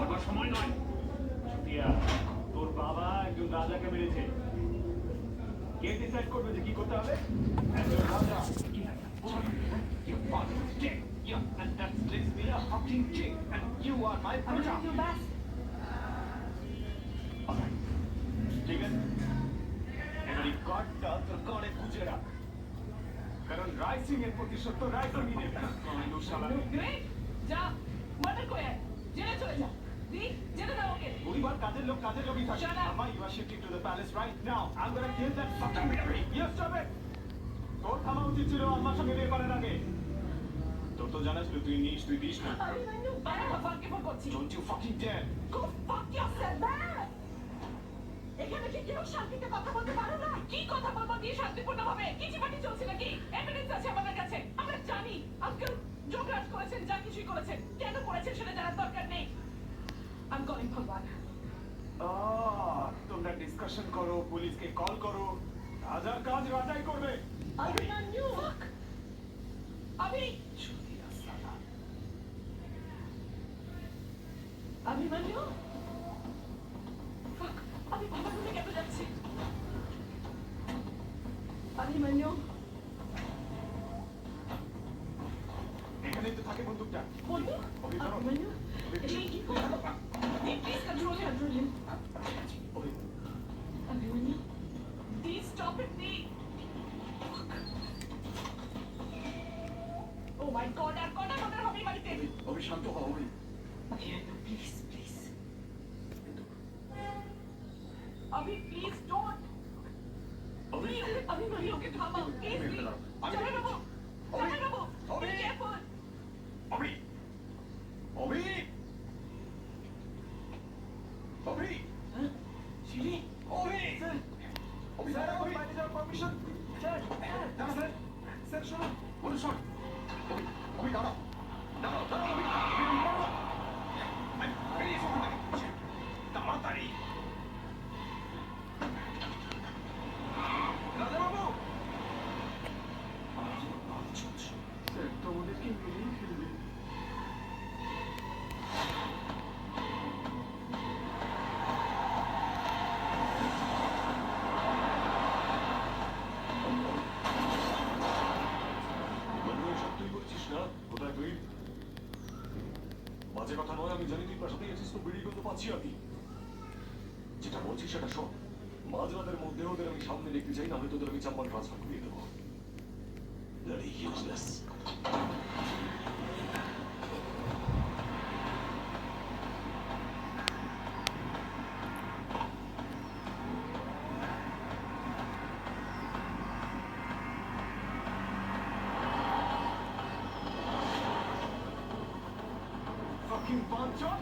করবার সময় নয়। তোর বাবা একজন রাজাকে মেরেছে। কে ডিসাইড করবে যে কি করতে হবে? একজন রাজা! Yeah, and that makes me a fucking dick, and you are my আমি brother! ইউ ব্যাস Alright. ঠিক আছে এবার এই কার্ডটা তোর কানে রাখ কারণ রাইসিং এর প্রতিশোধ তো রাইসিংই নেবে শালা যা করে আয়। জেলে চলে যা। দি জেলে দাও ওকে পরিবার কাজের লোক কাজের লোকই থাকে? Shut up. Amma, you are shifting to the palace right now. I'm gonna kill that fucking Mary. You stop it. তোর থামা উচিত ছিল আম্মার সঙ্গে বিয়ে করার আগে। তোর তো জানা ছিল তুই নিস তুই দিস না। আমি মান্নু আমি ভগবানকে ফোন করছি Don't you fucking dare. গো ফাক ইয়োরসেলফ এখানে কি কেউ শান্তিতে কথা বলতে পারো না? কি কথা বলব দিয়ে শান্তিপূর্ণ ভাবে কিছু পাটি চলছে নাকি? এভিডেন্স আছে আমাদের কাছে। আমরা জানি আঙ্কেল যোগরাজ করেছেন যা কিছুই করেছেন। কেন করেছেন সেটা জানার দরকার নেই আমি কলিং ভগবান আহ, তোমরা ডিসকাশন করো পুলিশকে কল করো। রাজার কাজ রাজাই করবে। আমি মান্নু আমি আমি মান্নু আমি বাবার রুমে কেন যাচ্ছি? আমি মান্নু এখানেই তো থাকে বন্দুকটা। বন্ধু অভি, ধরো। আমি মান্নু এই কি করবো please control control him Abhi, Abhimanyu, please stop it, please. Oh my God, আর কটা মনের হবে এই বাড়িতে? অভি শান্ত হও অভি Abhimanyu, please, please. Abhi, please don't. Abhi Please, Abhimanyu, ওকে থামাও, please, তুমি please. দাঁড়াও। আমি জামাই দেখছি। বাবু, অভি, জামাই বাবু, অভি। be careful. অভি জানি তুই প্রাসাদে আছিস, তো বেরিয়ে তো পাচ্ছি আমি। যেটা বলছি সেটা শোন। মাঝরাতের মধ্যে ওদের আমি সামনে দেখতে চাই, না হয়তো ওদের আমি চাম্বার ট্রান্সফার করিয়ে দেবো। Fucking বাঞ্চোত!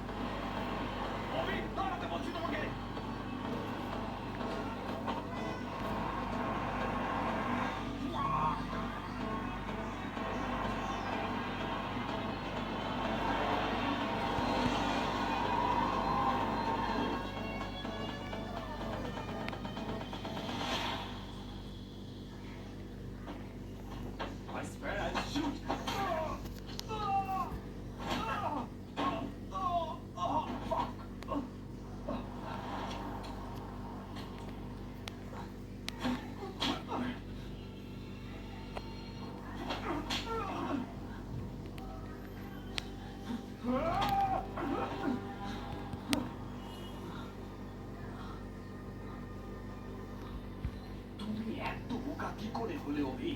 বোকা, কি করে হলে অভি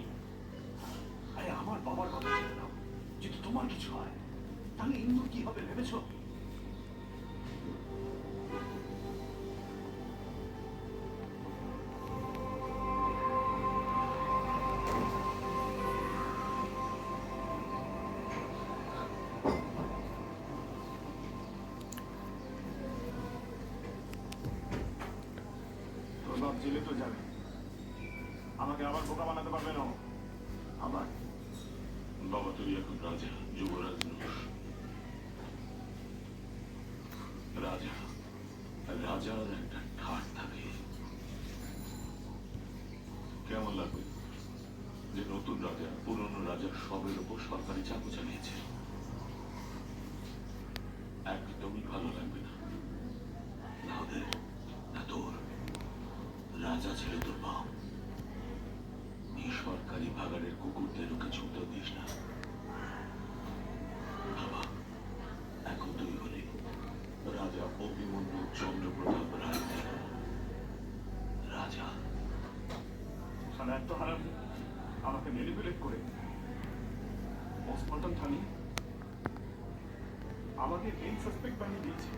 আরে আমার বাবার কথা ছেড়ে দাও যদি তোমার কিছু হয়, তাহলে ইন্দুর কি হবে ভেবেছো? জেলে তো যাবে। পারবে না। ও। আবার বাবা তুই এখন রাজা যুবরাজ রাজা রাজার একটা ঠাট থাকে। কেমন লাগবে? যে নতুন রাজা পুরনো রাজার সবের উপর সরকারি চাকু চালিয়েছে। একদমই ভালো লাগবে না। না তোর রাজা ছিল তোর বাপ এই সরকারি ওকে দিস না রাজা এত হারাম আমাকে ম্যানিপুলেট করে আমাকে সাসপেক্ট বানিয়ে দিয়েছে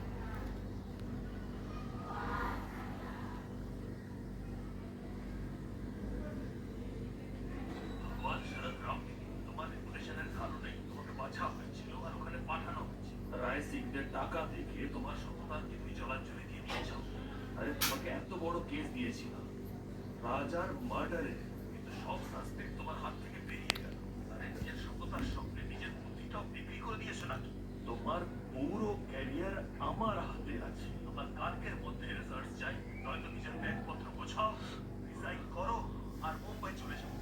তোমার সারা গ্রাম থেকে তোমার রেপুটেশনের কারণে তোমাকে বাছা হয়েছিল আর ওখানে পাঠানো হয়েছিল রায় সিংদের টাকা দেখে তোমার সততাকে তুমি জলাঞ্জলি দিয়ে দিয়েছ আরে তোমাকে এত বড় কেস দিয়েছিলাম রাজার মার্ডারে কিন্তু সব সাসপেক্ট তোমার হাত থেকে বেরিয়ে গেল। আরে নিজের সততার সঙ্গে নিজের বুদ্ধিটাও বিক্রি করে দিয়েছ নাকি? তোমার পুরো ক্যারিয়ার আমার হাতে আছে। তোমার কালকের মধ্যে রেজাল্ট চাই। নয়তো নিজের ব্যাগপত্র গোছাও রিজাইন করো আর মুম্বাই চলে যাও।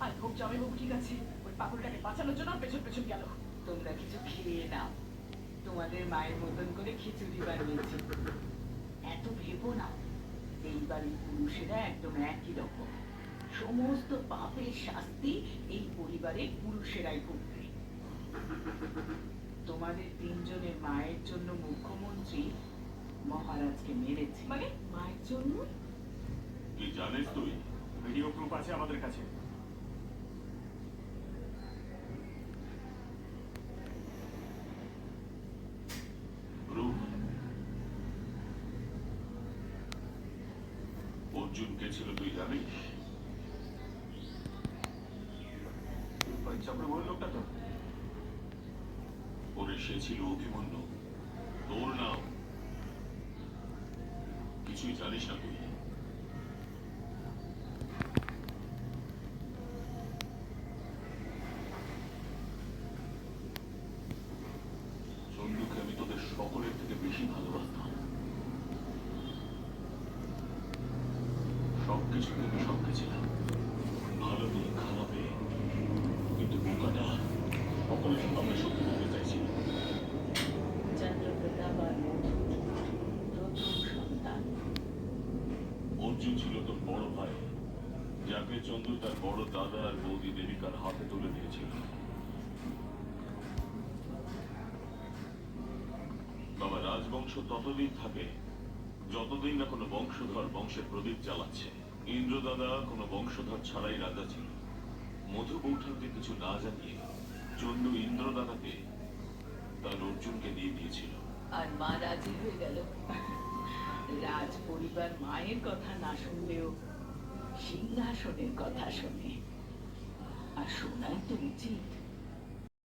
আই হোপ জামাইবাবু ঠিক আছে। ওই পাগলটাকে বাঁচানোর জন্য পেছন পেছন গেল। তোমরা কিছু খেয়ে নাও। তোমাদের মায়ের মতন করে খিচুড়ি বানিয়েছি। এত ভেবো না। এই বাড়ির পুরুষেরা একদম একই রকম। সমস্ত পাপের শাস্তি এই পরিবারের পুরুষেরাই ভুগবে তোমাদের তিনজনের মায়ের জন্য মুখ্যমন্ত্রী মহারাজকে মেরেছে। মানে মায়ের জন্য? কি জানিস তুই? ভিডিও প্রুফ আছে আমাদের কাছে। অর্জুন কে ছিল তুই ওরে সে ছিল অভিমন্যু। তোর নাম। কিছুই জানিস না তুই চন্দুকে আমি তোদের সকলের থেকে বেশি ভালোবাসতাম সবকিছুতে আমি সঙ্গে ছিলাম ভালো নেই খারাপে কিন্তু বোকাটা সকলের সামনে সত্যি বলতে চাইছিল চন্দ্রপ্রতাপ আর মধু প্রথম সন্তান অর্জুন ছিল তোর বড় ভাই, যাকে চন্দ্র তার বড় দাদা আর বৌদি হাতে তুলে দিয়েছিল। রাজবংশ ততদিন থাকে, যতদিন না কোনো বংশধর বংশের প্রদীপ জ্বালাচ্ছে। ইন্দ্র দাদা কোনো বংশধর ছাড়াই রাজা ছিল মধু বৌঠানকে কিছু না জানিয়ে চন্দ্র ইন্দ্র দাদাকে তার অর্জুনকে দিয়ে দিয়েছিল। আর মা রাজি হয়ে গেল। রাজ পরিবার মায়ের কথা না শুনলেও সিংহাসনের কথা শোনে। আর শোনাই তো উচিত।